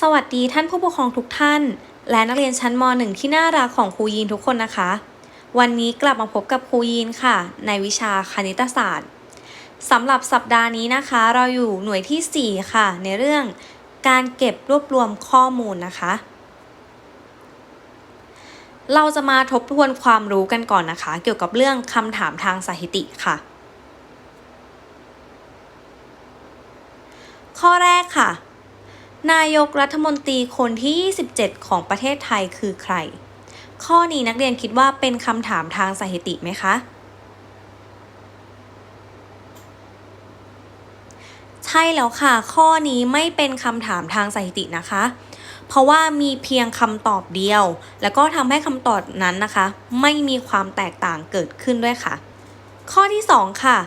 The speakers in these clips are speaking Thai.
สวัสดีท่านผู้ปกครองทุกท่าน และนักเรียนชั้นม .1 ที่น่ารักของครูยีนทุกคนนะคะ วันนี้กลับมาพบกับครูยีนค่ะ ในวิชาคณิตศาสตร์สำหรับสัปดาห์นี้นะคะ เราอยู่หน่วยที่ 4 ค่ะ ในเรื่องการเก็บรวบรวมข้อมูลนะคะ เราจะมาทบทวนความรู้กันก่อนนะคะ เกี่ยวกับเรื่องคำถามทางสถิติค่ะ ข้อแรกค่ะ นายกรัฐมนตรีคนที่ 27 ของประเทศไทยคือใคร ข้อนี้นักเรียนคิดว่าเป็นคำถามทางสถิติไหมคะใช่แล้วค่ะ ข้อนี้ไม่เป็นคำถามทางสถิตินะคะ เพราะว่ามีเพียงคำตอบเดียว แล้วก็ทำให้คำตอบนั้นนะคะ ไม่มีความแตกต่างเกิดขึ้นด้วยค่ะ ข้อที่ 2 ค่ะ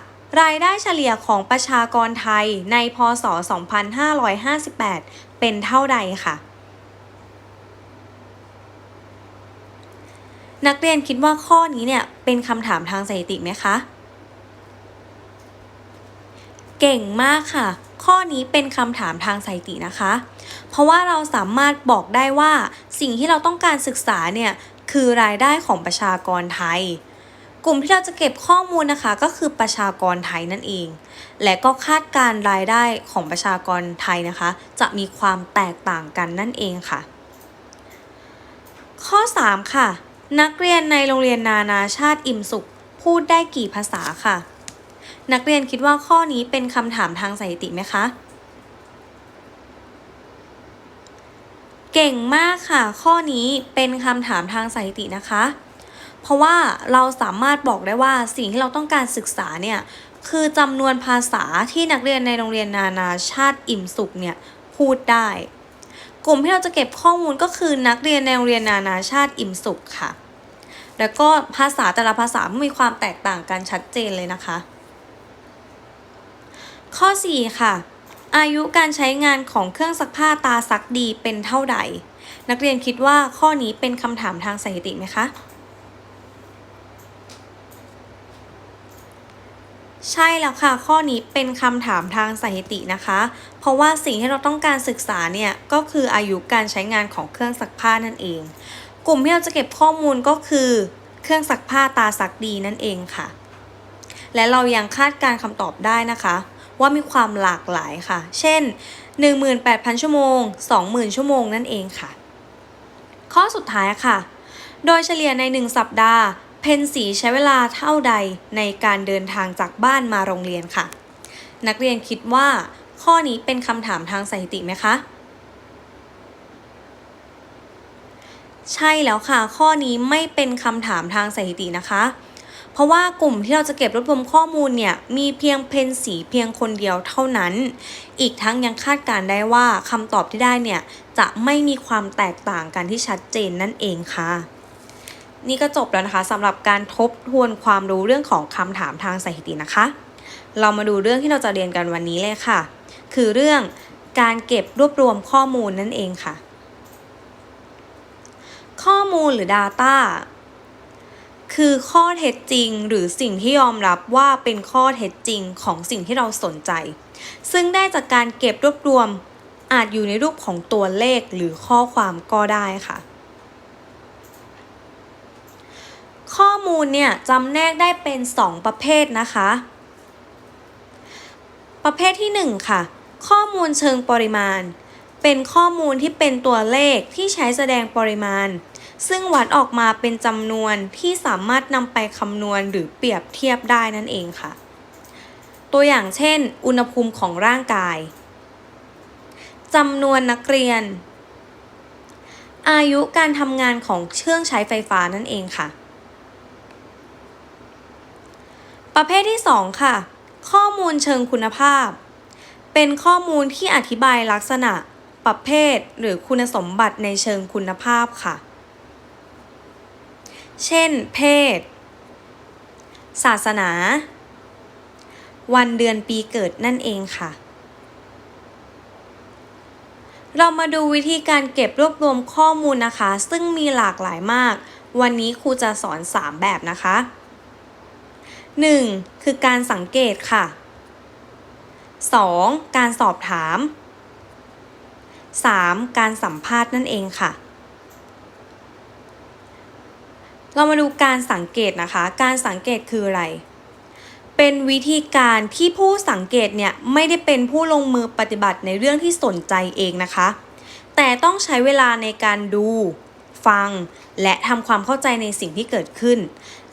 รายได้เฉลี่ยของประชากรไทยในพศ 2558 เป็นเท่าใดค่ะ นักเรียนคิดว่าข้อนี้เนี่ยเป็นคำถามทางสถิติไหมคะ เก่งมากค่ะ ข้อนี้เป็นคำถามทางสถิตินะคะ เพราะว่าเราสามารถบอกได้ว่าสิ่งที่เราต้องการศึกษาเนี่ยคือรายได้ของประชากรไทย กลุ่มที่เราจะเก็บข้อมูลนะคะก็คือประชากรไทยนั่นเอง และก็คาดการรายได้ของประชากรไทยนะคะ จะมีความแตกต่างกันนั่นเองค่ะ ข้อ 3 ค่ะ นักเรียนในโรงเรียนนานาชาติอิ่มสุข พูดได้กี่ภาษาค่ะ นักเรียนคิดว่าข้อนี้เป็นคำถามทางสถิติไหมคะ เก่งมากค่ะ ข้อนี้เป็นคำถามทางสถิตินะคะ เพราะว่าเราสามารถบอกได้ว่าสิ่งที่เราต้องการศึกษาเนี่ยคือจำนวนภาษาที่นักเรียนในโรงเรียนนานาชาติอิ่มสุขเนี่ยพูดได้ กลุ่มที่เราจะเก็บข้อมูลก็คือนักเรียนในโรงเรียนนานาชาติอิ่มสุขค่ะ แล้วก็ภาษาแต่ละภาษามีความแตกต่างกันชัดเจนเลยนะคะ ข้อ 4 ค่ะ อายุการใช้งานของเครื่องซักผ้าตาซักดีเป็นเท่าใด นักเรียนคิดว่าข้อนี้เป็นคำถามทางสถิติไหมคะ ใช่แล้วค่ะ ข้อนี้เป็นคำถามทางสถิตินะคะ เพราะว่าสิ่งที่เราต้องการศึกษาเนี่ยก็คืออายุการใช้งานของเครื่องซักผ้านั่นเอง กลุ่มที่เราจะเก็บข้อมูลก็คือเครื่องซักผ้าตาซักดีนั่นเองค่ะ และเรายังคาดการคำตอบได้นะคะ ว่ามีความหลากหลายค่ะ เช่น 18,000 ชั่วโมง 20,000 ชั่วโมงนั่นเองค่ะ ข้อสุดท้ายค่ะ โดยเฉลี่ยใน 1 สัปดาห์ เพนสีใช้เวลาเท่าใดในการเดินทางจากบ้านมาโรงเรียนค่ะ นักเรียนคิดว่า ข้อนี้เป็นคำถามทางสถิติไหมคะ ใช่แล้วค่ะ ข้อนี้ไม่เป็นคำถามทางสถิตินะคะ เพราะว่ากลุ่มที่เราจะเก็บรวบรวมข้อมูลเนี่ย มีเพียงเพนสีเพียงคนเดียวเท่านั้น อีกทั้งยังคาดการได้ว่าคำตอบที่ได้เนี่ย จะไม่มีความแตกต่างกันที่ชัดเจนนั่นเองค่ะ นี่ก็จบแล้วนะคะสำหรับการทบทวนความรู้เรื่องของคำถามทางสถิตินะคะ เรามาดูเรื่องที่เราจะเรียนกันวันนี้เลยค่ะ คือเรื่องการเก็บรวบรวมข้อมูลนั่นเองค่ะ ข้อมูลหรือ Data คือข้อเท็จจริงหรือสิ่งที่ยอมรับว่าเป็นข้อเท็จจริงของสิ่งที่เราสนใจ ซึ่งได้จากการเก็บรวบรวมอาจอยู่ในรูปของตัวเลขหรือข้อความก็ได้ค่ะ ข้อมูลเนี่ยจำแนกได้เป็น 2 ประเภทนะคะ ประเภทที่ 1 ค่ะ ข้อมูลเชิงปริมาณ เป็นข้อมูลที่เป็นตัวเลขที่ใช้แสดงปริมาณ ซึ่งวัดออกมาเป็นจำนวนที่สามารถนำไปคำนวณหรือเปรียบเทียบได้นั่นเองค่ะ ตัวอย่างเช่น อุณหภูมิของร่างกายจำนวนนักเรียน อายุการทำงานของเครื่องใช้ไฟฟ้านั่นเองค่ะ ประเภทที่ 2 ค่ะ ข้อมูลเชิงคุณภาพ เป็นข้อมูลที่อธิบายลักษณะ ประเภท หรือคุณสมบัติในเชิงคุณภาพค่ะ เช่น เพศ ศาสนา วันเดือนปีเกิดนั่นเองค่ะ เรามาดูวิธีการเก็บรวบรวมข้อมูลนะคะ ซึ่งมีหลากหลายมาก วันนี้ครูจะสอน 3 แบบนะคะ 1. คือการสังเกตค่ะ 2. การสอบถาม 3. การสัมภาษณ์นั่นเองค่ะ เรามาดูการสังเกตนะคะ การสังเกตคืออะไร เป็นวิธีการที่ผู้สังเกตเนี่ยไม่ได้เป็นผู้ลงมือปฏิบัติในเรื่องที่สนใจเองนะคะ แต่ต้องใช้เวลาในการดู ฟัง และทำความเข้าใจในสิ่งที่เกิดขึ้น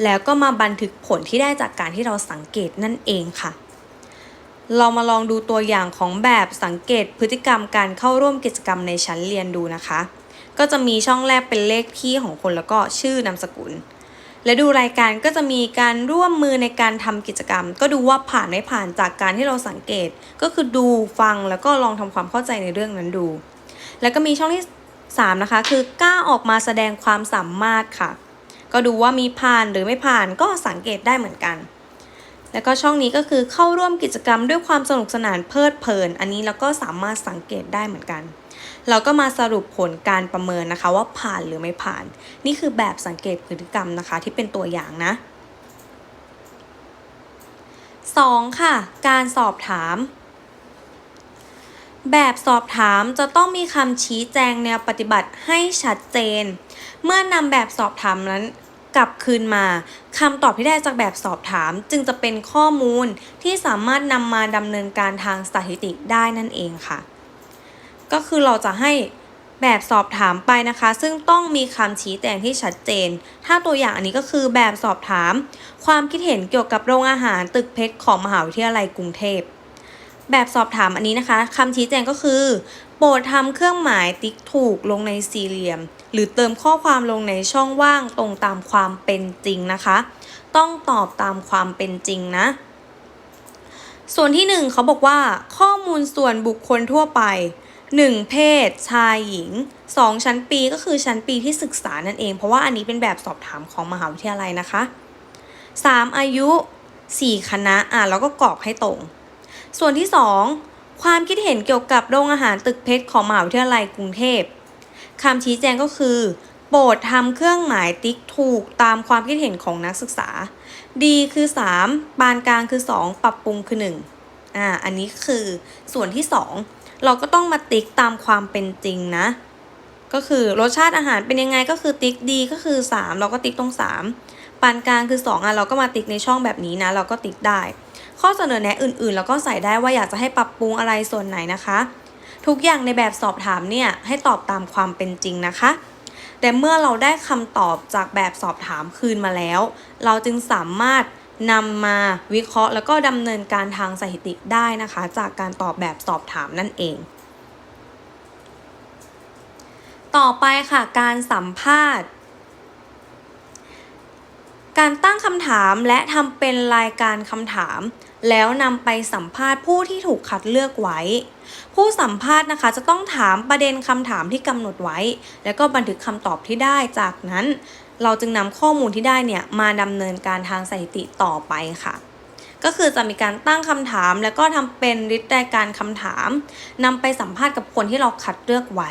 แล้วก็มาบันทึกผลที่ได้จากการที่เราสังเกตนั่นเองค่ะ เรามาลองดูตัวอย่างของแบบสังเกตพฤติกรรมการเข้าร่วมกิจกรรมในชั้นเรียนดูนะคะ ก็จะมีช่องแรกเป็นเลขที่ของคนแล้วก็ชื่อนามสกุล และดูรายการก็จะมีการร่วมมือในการทำกิจกรรม ก็ดูว่าผ่านไม่ผ่านจากการที่เราสังเกต ก็คือดูฟังแล้วก็ลองทำความเข้าใจในเรื่องนั้นดู แล้วก็มีช่องที่ 3 นะคะคือกล้าออกมาแสดงความสามารถค่ะ ก็ดูว่ามีผ่านหรือไม่ผ่านก็สังเกตได้เหมือนกัน แล้วก็ช่องนี้ก็คือเข้าร่วมกิจกรรมด้วยความสนุกสนานเพลิดเพลิน อันนี้เราก็สามารถสังเกตได้เหมือนกัน เราก็มาสรุปผลการประเมินนะคะว่าผ่านหรือไม่ผ่าน นี่คือแบบสังเกตพฤติกรรมนะคะที่เป็นตัวอย่างนะ 2. ค่ะ การสอบถาม แบบสอบถามจะต้องมีคำชี้แจงแนวปฏิบัติให้ชัดเจน เมื่อนำแบบสอบถามนั้นกลับคืนมาคำตอบที่ได้จากแบบสอบถามจึงจะเป็นข้อมูลที่สามารถนำมาดำเนินการทางสถิติได้นั่นเองค่ะ ก็คือเราจะให้แบบสอบถามไปนะคะ ซึ่งต้องมีคำชี้แจงที่ชัดเจน ถ้าตัวอย่างอันนี้ก็คือแบบสอบถาม ความคิดเห็นเกี่ยวกับโรงอาหารตึกเพชรของมหาวิทยาลัยกรุงเทพ แบบสอบถามอันนี้นะคะคำชี้แจงก็คือ โปรดทำเครื่องหมายติ๊กถูกลงในสี่เหลี่ยม หรือเติมข้อความลงในช่องว่างตรงตามความเป็นจริงนะคะ ต้องตอบตามความเป็นจริงนะ ส่วนที่ 1 เขาบอกว่า ข้อมูลส่วนบุคคลทั่วไป 1. เพศ ชายหญิง 2. ชั้นปีก็คือชั้นปีที่ศึกษานั่นเอง เพราะว่าอันนี้เป็นแบบสอบถามของมหาวิทยาลัยนะคะ 3. อายุ 4 คณะอะแล้วก็กรอกให้ตรง ส่วนที่ 2 ความคิดเห็นเกี่ยวกับโรงอาหารตึกเพชรของมหาวิทยาลัยกรุงเทพคำชี้แจงก็คือ โปรดทำเครื่องหมายติ๊กถูกตามความคิดเห็นของนักศึกษา ดีคือ 3 ปานกลางคือ 2 ปรับปรุงคือ1อ่าอันนี้คือส่วนที่ 2 เราก็ต้องมาติ๊กตามความเป็นจริงนะ ก็คือรสชาติอาหารเป็นยังไงก็คือติ๊กดีก็คือ 3 เราก็ติ๊กตรง 3 ปานกลางคือ 2อะเราก็มาติ๊กในช่องแบบนี้นะ เราก็ติ๊กได้ ข้อเสนอแนะอื่นๆ แล้วก็ใส่ได้ว่าอยากจะให้ปรับปรุงอะไรส่วนไหนนะคะ ทุกอย่างในแบบสอบถามเนี่ยให้ตอบตามความเป็นจริงนะคะ แต่เมื่อเราได้คำตอบจากแบบสอบถามคืนมาแล้ว เราจึงสามารถนำมาวิเคราะห์ แล้วก็ดำเนินการทางสถิติได้นะคะ จากการตอบแบบสอบถามนั่นเอง ต่อไปค่ะการสัมภาษณ์ การตั้งคำถามและทำเป็นรายการคำถาม แล้วนำไปสัมภาษณ์ผู้ที่ถูกคัดเลือกไว้ ผู้สัมภาษณ์นะคะจะต้องถามประเด็นคำถามที่กำหนดไว้ แล้วก็บันทึกคำตอบที่ได้จากนั้น เราจึงนำข้อมูลที่ได้เนี่ยมาดำเนินการทางสถิติต่อไปค่ะก็คือจะมีการตั้งคำถาม แล้วก็ทำเป็นริดรายการคำถามนำไปสัมภาษณ์กับคนที่เราคัดเลือกไว้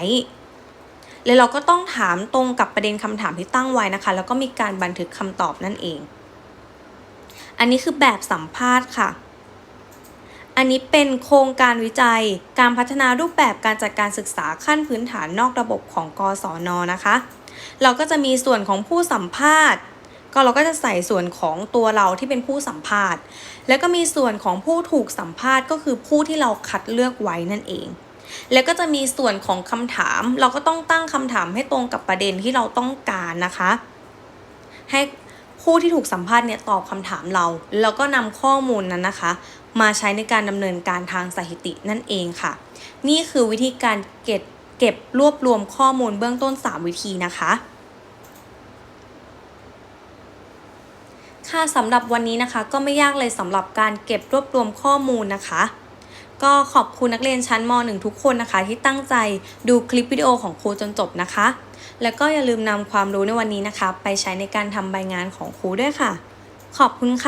แล้วเราก็ต้องถามตรงกับประเด็นคำถามที่ตั้งไว้นะคะ แล้วก็มีการบันทึกคำตอบนั่นเอง อันนี้คือแบบสัมภาษณ์ค่ะ อันนี้เป็นโครงการวิจัย การพัฒนารูปแบบการจัดการศึกษาขั้นพื้นฐานนอกระบบของกศนนะคะ เราก็จะมีส่วนของผู้สัมภาษณ์ ก็เราก็จะใส่ส่วนของตัวเราที่เป็นผู้สัมภาษณ์ แล้วก็มีส่วนของผู้ถูกสัมภาษณ์ก็คือผู้ที่เราคัดเลือกไว้นั่นเอง แล้วก็จะมีส่วนของคำถาม เราก็ต้องตั้งคำถามให้ตรงกับประเด็นที่เราต้องการนะคะ ให้ผู้ที่ถูกสัมภาษณ์เนี่ยตอบคำถามเรา แล้วก็นำข้อมูลนั้นนะคะ มาใช้ในการดำเนินการทางสถิตินั่นเองค่ะ นี่คือวิธีการเก็บเก็บรวบรวมข้อมูลเบื้องต้น 3 วิธีนะคะ ค่ะสำหรับวันนี้นะคะ ก็ไม่ยากเลยสำหรับการเก็บรวบรวมข้อมูลนะคะ ก็ขอบคุณนักเรียนชั้นม .1 ทุกคนนะคะ ที่ตั้งใจดูคลิปวิดีโอของครูจนจบนะคะ แล้วก็อย่าลืมนำความรู้ในวันนี้นะคะ ไปใช้ในการทำใบงานของครูด้วยค่ะ ขอบคุณค่ะ